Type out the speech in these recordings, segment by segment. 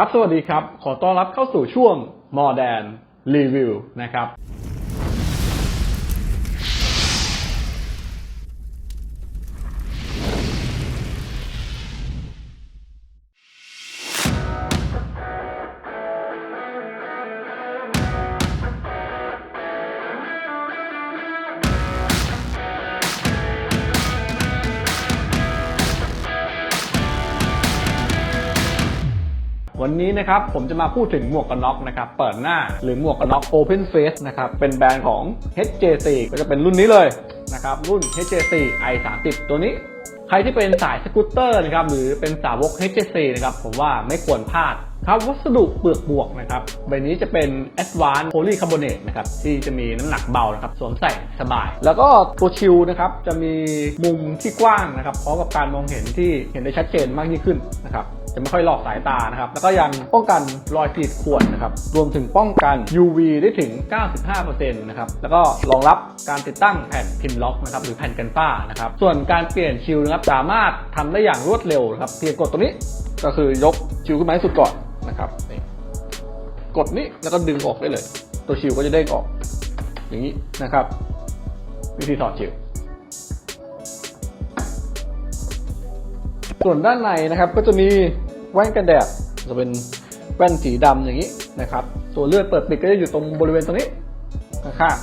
ครับ สวัสดีครับ ขอต้อนรับเข้าสู่ช่วง Modern Review นะครับ วันนี้นะครับผมจะมาพูดถึงหมวกกันน็อกนะครับเปิดหน้าหรือหมวกกันน็อก Open Face นะครับเป็นแบรนด์ของ HJC ก็จะเป็นรุ่นนี้เลยนะครับรุ่น HJC i 3 0 ตัวนี้ใครที่เป็นสายสกูตเตอร์นะครับหรือเป็นสาวก HJC นะครับผมว่าไม่ควรพลาดครับวัสดุเปลือกบวกนะครับใบนี้จะเป็น Advanced Polycarbonate นะครับที่จะมีน้ำหนักเบานะครับสวมใส่สบาย แล้วก็ตัวชิลนะครับจะมีมุมที่กว้างนะครับพร้อมกับการมองเห็นที่เห็นได้ชัดเจนมากยิ่งขึ้นนะครับ จะไม่ค่อยหลอกสายตานะครับแล้วก็ยังป้องกันรอยขีดข่วนนะครับรวมถึงป้องกัน UV ได้ถึง 95%นะครับแล้วก็รองรับการติดตั้งแผ่นพิมพ์ล็อกนะครับหรือแผ่นกันฝ้านะครับส่วนการเปลี่ยนชิลนะครับสามารถทำได้อย่างรวดเร็วนะครับเพียงกดตรงนี้ก็คือยกชิลขึ้นมาให้สุดก่อนนะครับนี่กดนี้แล้วก็ดึงออกได้เลย ตัวชิลก็จะเด้งออก อย่างนี้นะครับ วิธีถอดชิลส่วนด้านในนะครับก็จะมี แว่นกันแดดจะเป็นแว่นสีดำอย่างนี้นะครับ ตัวเลือดเปิดปิดก็จะอยู่ตรงบริเวณตรงนี้ข้าง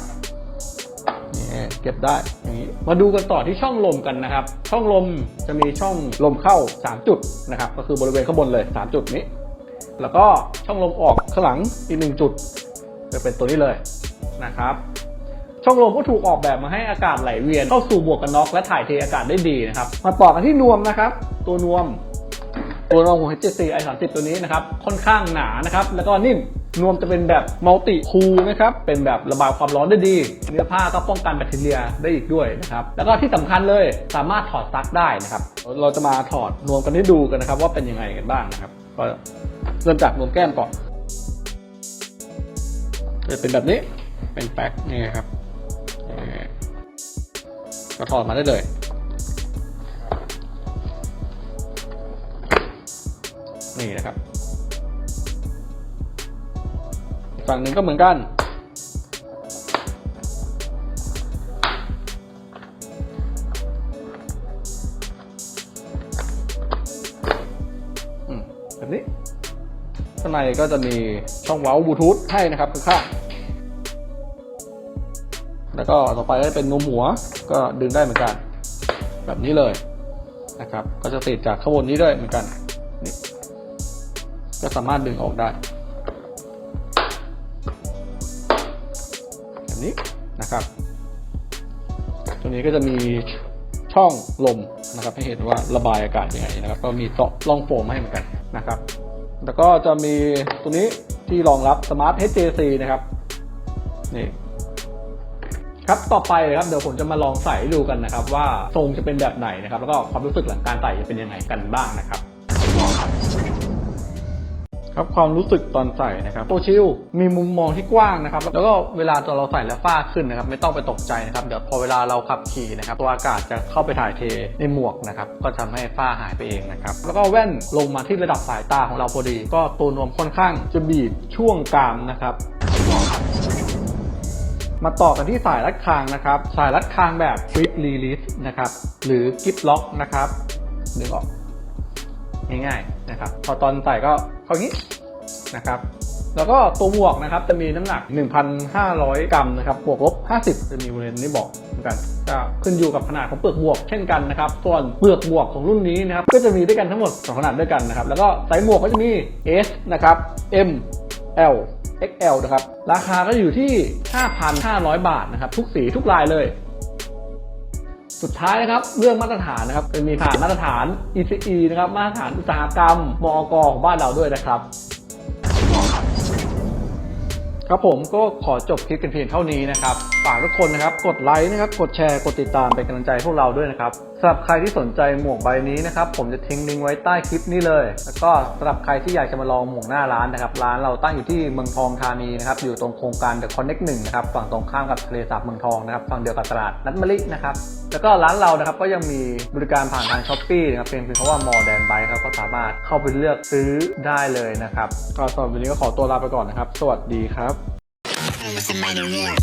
ๆนี่เก็บได้อย่างนี้มาดูกันต่อที่ช่องลมกันนะครับ ช่องลมจะมีช่องลมเข้า 3 จุดนะครับ ก็คือบริเวณข้างบนเลย 3 จุดนี้ แล้วก็ช่องลมออกข้างหลังอีกหนึ่งจุด จะเป็นตัวนี้เลยนะครับช่องลมก็ถูกออกแบบมาให้อากาศไหลเวียนเข้าสู่หมวกกันน็อกและถ่ายเทอากาศได้ดีนะครับ มาต่อกันที่นวมนะครับ ตัวนวม ตัวนวมของ HJC i30 ตัวนี้นะครับค่อนข้างหนานะครับแล้วก็นิ่มนวมจะเป็นแบบมัลติคูลนะครับเป็นแบบระบายความร้อนได้ดี เนื้อผ้าก็ป้องกันแบคทีเรียได้อีกด้วยนะครับแล้วก็ที่สำคัญเลยสามารถถอดซักได้นะครับ เราจะมาถอดนวมกันให้ดูกันนะครับ ว่าเป็นยังไงกันบ้างนะครับก็เริ่มจากนวมแก้มก่อนจะเป็นแบบนี้เป็นแป๊กนี่ครับก็ถอดมาได้เลย นี่นะครับฝั่งหนึ่งก็เหมือนกันอืมแบบนี้ ข้างในก็จะมีช่องเว้าบลูทูธให้นะครับข้างแล้วก็ต่อไปก็เป็นนมหัวก็ดึงได้เหมือนกัน แบบนี้เลยนะครับ ก็จะติดจากข้างบนนี้ด้วยเหมือนกัน ก็สามารถดึงออกได้แบบนี้นะครับ ตัวนี้ก็จะมีช่องลมนะครับ ให้เห็นว่าระบายอากาศยังไงนะครับ ก็มีต่อร่องโฟมให้เหมือนกันนะครับ แล้วก็จะมีตัวนี้ที่รองรับ Smart HJC นะครับนี่ครับ ต่อไปนะครับ เดี๋ยวผมจะมาลองใส่ดูกันนะครับ ว่าทรงจะเป็นแบบไหนนะครับ แล้วก็ความรู้สึกหลังการใส่จะเป็นยังไงกันบ้างนะครับ ครับความรู้สึกตอนใส่นะครับโตชิลมีมุมมองที่กว้างนะครับ แล้วก็เวลาตอนเราใส่แล้วฝ้าขึ้นนะครับ ไม่ต้องไปตกใจนะครับเดี๋ยวพอเวลาเราขับขี่นะครับตัวอากาศจะเข้าไปถ่ายเทในหมวกนะครับก็ทำให้ฝ้าหายไปเองนะครับแล้วก็แว่นลงมาที่ระดับสายตาของเราพอดี ก็ตัวนวมค่อนข้างจะบีบช่วงกรามนะครับมาต่อกันที่สายรัดคางนะครับ สายรัดคางแบบ Quick Release นะครับ หรือ Grip Lock นะครับ ดึงออก ง่ายๆนะครับพอตอนใส่ก็เข้าอย่างนี้นะครับแล้วก็ตัวหมวกนะครับจะมีน้ำหนัก 1,500 กรัมนะครับบวกลบ 50 จะมีบริเวณนี้บอกเหมือนกันก็ขึ้นอยู่กับขนาดของเปลือกหมวกเช่นกันนะครับส่วนเปลือกหมวกของรุ่นนี้นะครับก็จะมีด้วยกันทั้งหมดสองขนาดด้วยกันนะครับแล้วก็ไซส์หมวกก็จะมี S นะครับ M L XL นะครับราคาก็อยู่ที่ 5,500 บาทนะครับทุกสีทุกลายเลย สุดท้ายนะครับเรื่องมาตรฐานนะครับจะมีผ่านมาตรฐาน ECE นะครับมาตรฐานอุตสาหกรรมมอกของบ้านเราด้วยนะครับ ครับผมก็ขอจบคลิปกันเพียงเท่านี้นะครับฝากทุกคนนะครับ กดไลค์นะครับ กดแชร์กดติดตามเป็นกำลังใจพวกเราด้วยนะครับสำหรับใครที่สนใจหมวกใบนี้นะครับ ผมจะทิ้งลิงก์ไว้ใต้คลิปนี้เลย แล้วก็สำหรับใครที่อยากจะมาลองหมวกหน้าร้านนะครับ ร้านเราตั้งอยู่ที่เมืองทองธานีนะครับ อยู่ตรงโครงการ The Connect 1นะครับฝั่งตรงข้ามกับทะเลสาบเมืองทองนะครับฝั่งเดียวกับตลาดนัดมะลินะครับแล้วก็ร้านเรานะครับก็ยังมีบริการผ่านทางช้อปปี้นะครับเป็นเพียงเพราะว่า more than buy ครับก็สามารถเข้าไปเลือกซื้อได้เลยนะครับก็สำหรับวันนี้ก็ขอตัวลาไปก่อนนะครับ สวัสดีครับ battle with the war.